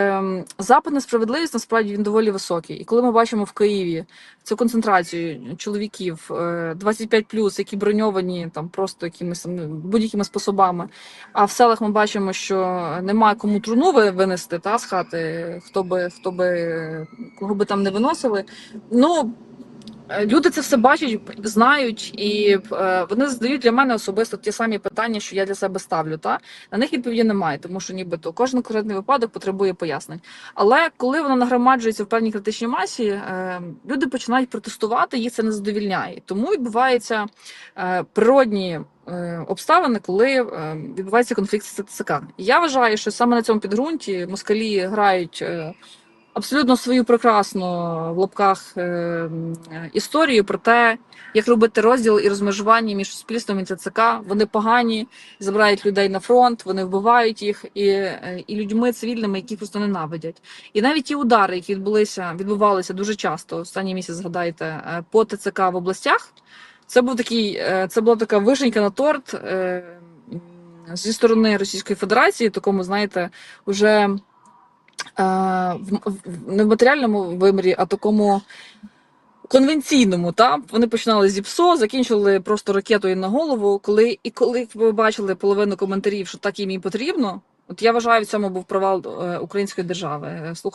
Ем, Запит на справедливість насправді він доволі високий. І коли ми бачимо в Києві цю концентрацію чоловіків е, 25+, які броньовані там просто якимись будь-якими способами, а в селах ми бачимо, що немає кому труну ви- винести та, з хати, хто би, хто би, кого би там не виносили. Ну, Е, Люди це все бачать, знають, і е, вони задають для мене особисто ті самі питання, що я для себе ставлю. Та на них відповіді немає, тому що нібито кожен конкретний випадок потребує пояснень. Але коли воно нагромаджується в певній критичній масі, е, люди починають протестувати, їх це не задовільняє. Тому відбуваються е, природні. е, Обставини, коли е, відбувається конфлікт з ТЦК. Я вважаю, що саме на цьому підґрунті москалі грають е, абсолютно свою прекрасну в лапках е, е, історію про те, як робити розділ і розмежування між суспільством і ТЦК. Вони погані, забирають людей на фронт, вони вбивають їх і, е, і людьми цивільними, які просто ненавидять. І навіть ті удари, які відбулися, відбувалися дуже часто. Останній місяць згадайте е, по ТЦК в областях. Це був такий, е, це була така вишенька на торт е, зі сторони Російської Федерації, такому, знаєте, уже е, в, в, не в матеріальному вимірі, а такому конвенційному. Та? Вони починали зі ПСО, закінчили просто ракетою на голову. Коли, і коли ви бачили половину коментарів, що так їм і потрібно, от я вважаю, в цьому був провал е, української держави. Е,